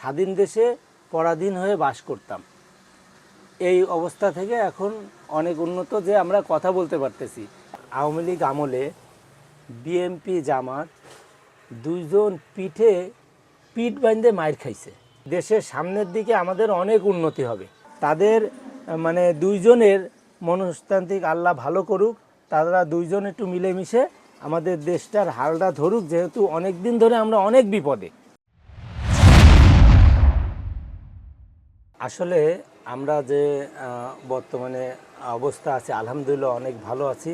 স্বাধীন দেশে পরাধীন হয়ে বাস করতাম। এই অবস্থা থেকে এখন অনেক উন্নত যে আমরা কথা বলতে পারতেছি। আওয়ামী লীগ আমলে বিএমপি জামাত দুইজন পিঠে পিঠ বাঁধে মাইর খাইছে। দেশের সামনের দিকে আমাদের অনেক উন্নতি হবে। তাদের মানে দুইজনের মনস্তান্ত্রিক আল্লাহ ভালো করুক, তারা দুইজন একটু মিলেমিশে আমাদের দেশটার হালটা ধরুক, যেহেতু অনেক দিন ধরে আমরা অনেক বিপদে। আসলে আমরা যে বর্তমানে অবস্থা আছে, আলহামদুলিল্লাহ অনেক ভালো আছি।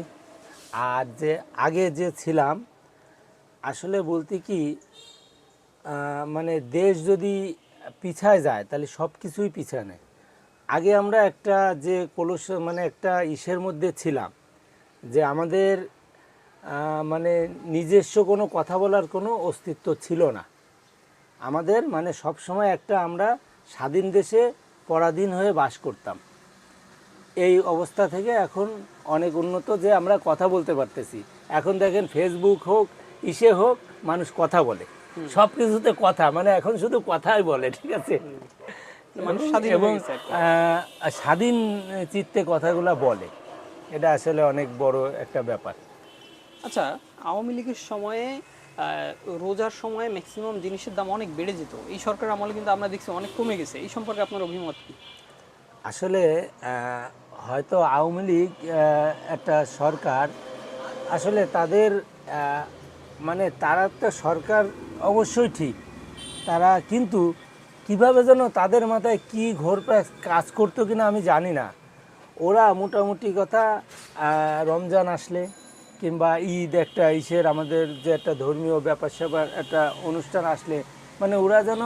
আর যে, আগে যে ছিলাম, আসলে বলতে কি মানে দেশ যদি পিছায় যায়, তাহলে সব কিছুই পিছায় নেয়। আগে আমরা একটা যে কলস মানে একটা ইসের মধ্যে ছিলাম, যে আমাদের মানে নিজস্ব কোনো কথা বলার কোনো অস্তিত্ব ছিল না। আমাদের মানে সব সময় একটা আমরা স্বাধীন দেশে পরাধীন হয়ে বাস করতাম। এই অবস্থা থেকে এখন অনেক উন্নত যে আমরা কথা বলতে পারতেছি। এখন দেখেন ফেসবুক হোক ইসে হোক মানুষ কথা বলে। সব কিছুতে কথা মানে এখন শুধু কথাই বলে ঠিক আছে? মানুষ স্বাধীন এবং স্বাধীন চিত্তে কথাগুলো বলে। এটা আসলে অনেক বড় একটা ব্যাপার। আচ্ছা আওয়ামী লীগের সময়ে রোজার সময় ম্যাক্সিমাম জিনিসের দাম অনেক বেড়ে যেত। এই সরকার আমলে কিন্তু আমরা দেখছি অনেক কমে গেছে। এই সম্পর্কে আপনার অভিমত কি? আসলে হয়তো আওয়ামী লীগ একটা সরকার, আসলে তাদের মানে তারা তো সরকার অবশ্যই ঠিক। তারা কিন্তু কীভাবে যেন তাদের মাথায় কি ঘোর কাজ করতো কিনা আমি জানি না। ওরা মোটামুটি কথা রমজান আসলে কিংবা ঈদ একটা ইসের আমাদের যে একটা ধর্মীয় ব্যাপার স্যাপার একটা অনুষ্ঠান আসলে মানে ওরা যেন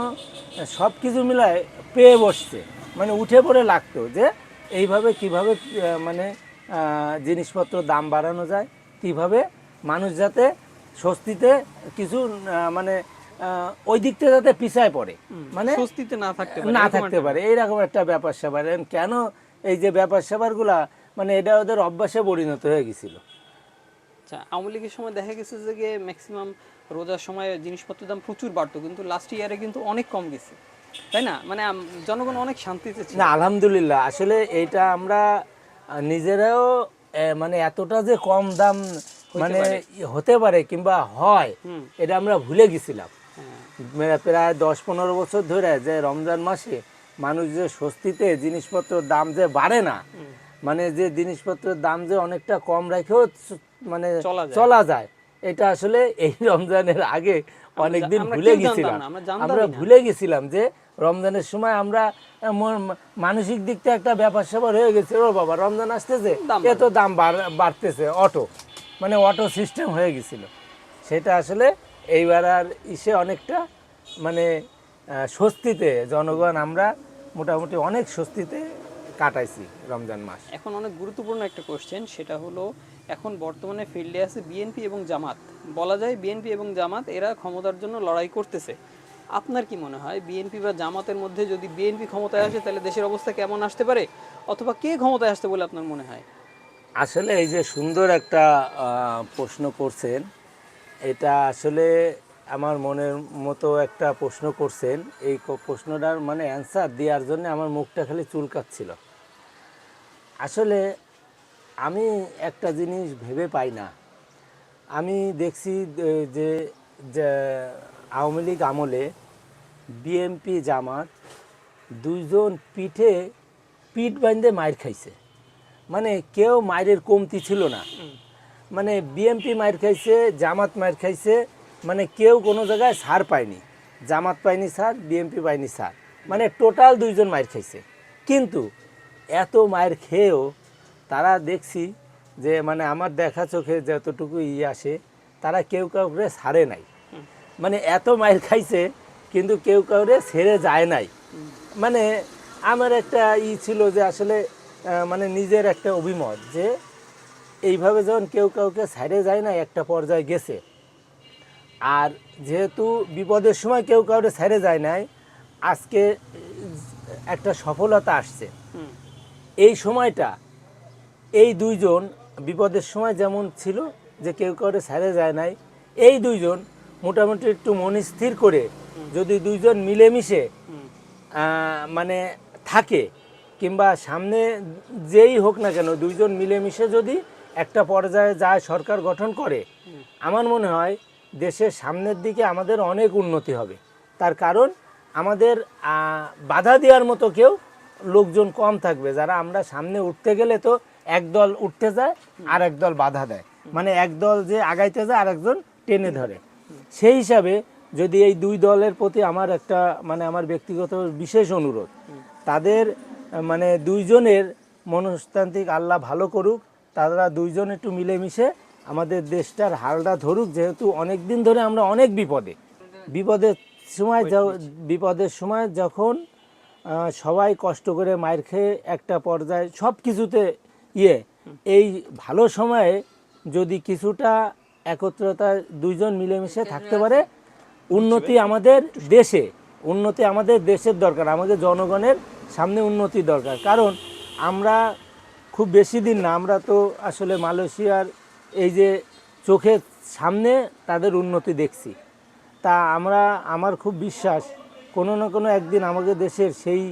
সব কিছু মিলায় পেয়ে বসছে। মানে উঠে পড়ে লাগতো যে এইভাবে কীভাবে মানে জিনিসপত্র দাম বাড়ানো যায় কীভাবে মানুষ যাতে স্বস্তিতে কিছু মানে ওই দিকটা যাতে পিছায় পড়ে। মানে স্বস্তিতে না থাকতে না থাকতে পারে এইরকম একটা ব্যাপার স্যাপার কেন এই যে ব্যাপার স্যাপারগুলা মানে এটা ওদের অভ্যাসে পরিণত হয়ে গেছিল। আচ্ছা আওয়ামী লীগের সময় দেখা গেছে যে ম্যাক্সিমাম রোজার সময় জিনিসপত্রের দাম প্রচুর বাড়তো কিন্তু লাস্ট ইয়ারে কিন্তু অনেক কম গেছে। তাই না? মানে জনগণ অনেক শান্তিতে ছিল। না আলহামদুলিল্লাহ আসলে এইটা আমরা নিজেরাও মানে এতটা যে কম দাম মানে হতে পারে কিংবা হয় এটা আমরা ভুলে গেছিলাম। হ্যাঁ। প্রায় দশ পনেরো বছর ধরে যে রমজান মাসে মানুষ যে স্বস্তিতে জিনিসপত্রের দাম যে বাড়ে না মানে যে জিনিসপত্রের দাম যে অনেকটা কম রেখেও মানে চলা যায়। এটা আসলে এই রমজানের আগে অনেকদিন ভুলে গেছিলাম আমরা। ভুলে গেছিলাম যে রমজানের সময় আমরা মানসিক দিক থেকে একটা ব্যাপার স্যাপার হয়ে গেছে ও বাবা রমজান আসতেছে এত দাম বাড়- বাড়তেছে অটো মানে অটো সিস্টেম হয়ে গেছিল সেটা আসলে এইবার আর ইসে অনেকটা মানে স্বস্তিতে জনগণ আমরা মোটামুটি অনেক স্বস্তিতে কাটাইছি রমজান মাস। এখন অনেক গুরুত্বপূর্ণ একটা কোশ্চেন সেটা হলো এখন বর্তমানে ফিল্ডে আছে বিএনপি এবং জামাত। বলা যায় বিএনপি এবং জামাত এরা ক্ষমতার জন্য লড়াই করতেছে। আপনার কি মনে হয় বিএনপি বা জামাতের মধ্যে যদি বিএনপি ক্ষমতায় আসে তাহলে দেশের অবস্থা কেমন আসতে পারে? অথবা কে ক্ষমতায় আসতে বলে আপনার মনে হয়? আসলে এই যে সুন্দর একটা প্রশ্ন করছেন এটা আসলে আমার মনের মতো একটা প্রশ্ন করছেন। এই প্রশ্নটার মানে অ্যান্সার দেওয়ার জন্য আমার মুখটা খালি চুলকাচ্ছিল। আসলে আমি একটা জিনিস ভেবে পাই না। আমি দেখছি যে- আওয়ামী লীগ আমলে বিএমপি জামাত দুইজন পিঠে পিঠ বাঁধে মাইর খাইছে। মানে কেউ মায়ের কমতি ছিল না। মানে বিএমপি মায়ের খাইছে, জামাত মায়ের খাইছে মানে কেউ কোনো জায়গায় সার পায়নি। জামাত পায়নি স্যার বিএমপি পায়নি সার। মানে টোটাল দুইজন মায়ের খাইছে। কিন্তু এত মায়ের খেয়েও তারা দেখছি যে মানে আমার দেখা চোখে যতটুকু ই আসে তারা কেউ কাউকে ছাড়ে নাই। মানে এত মায়ের খাইছে কিন্তু কেউ কাউরে ছেড়ে যায় নাই। মানে আমার একটা ই ছিল যে আসলে মানে নিজের একটা অভিমত যে এইভাবে যখন কেউ কাউকে ছাড়ে যায় না একটা পর্যায়ে গেছে। আর যেহেতু বিপদের সময় কেউ কাউরে ছেড়ে যায় নাই আজকে একটা সফলতা আসছে। এই সময়টা, এই দুইজন বিপদের সময় যেমন ছিল, যে কেউ কাউরে ছেড়ে যায় নাই, এই দুইজন মোটামুটি একটু মন স্থির করে যদি দুইজন মিলেমিশে মানে থাকে, কিংবা সামনে যেই হোক না কেন দুইজন মিলেমিশে যদি একটা পর্যায়ে যায় সরকার গঠন করে, আমার মনে হয় দেশের সামনের দিকে আমাদের অনেক উন্নতি হবে। তার কারণ আমাদের বাধা দেওয়ার মতো কেউ লোকজন কম থাকবে, যারা আমরা সামনে উঠতে গেলে তো একদল উঠতে যায়, আর একদল বাধা দেয়। মানে একদল যে আগাইতে যায় আর একজন টেনে ধরে। সেই হিসাবে যদি এই দুই দলের প্রতি আমার একটা মানে আমার ব্যক্তিগত বিশেষ অনুরোধ, তাদের মানে দুইজনের মনস্তান্ত্রিক আল্লাহ ভালো করুক, তারা দুইজন একটু মিলেমিশে আমাদের দেশটার হালটা ধরুক, যেহেতু অনেক দিন ধরে আমরা অনেক বিপদে। বিপদের সময় বিপদের সময় যখন সবাই কষ্ট করে মায়ের খেয়ে একটা পর্যায়ে সব কিছুতে ইয়ে। এই ভালো সময়ে যদি কিছুটা একত্রতা দুইজন মিলেমিশে থাকতে পারে উন্নতি আমাদের দেশে উন্নতি আমাদের দেশের দরকার আমাদের জনগণের সামনে উন্নতি দরকার। কারণ আমরা খুব বেশি দিন না আমরা তো আসলে মালয়েশিয়ার এই যে চোখের সামনে তাদের উন্নতি দেখছি। তা আমরা আমার খুব বিশ্বাস কোনো না কোনো একদিন আমাদের দেশের সেই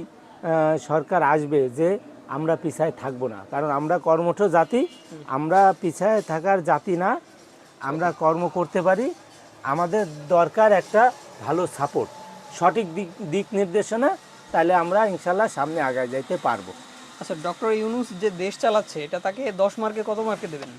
সরকার আসবে যে আমরা পিছায় থাকব না। কারণ আমরা কর্মঠ জাতি, আমরা পিছায় থাকার জাতি না, আমরা কর্ম করতে পারি। আমাদের দরকার একটা ভালো সাপোর্ট সঠিক দিক দিক নির্দেশনা, তাহলে আমরা ইনশাল্লাহ সামনে আগায় যাইতে পারব। আচ্ছা ডক্টর ইউনুস যে দেশ চালাচ্ছে, এটা তাকে দশ মার্কে কত মার্কে দেবেন?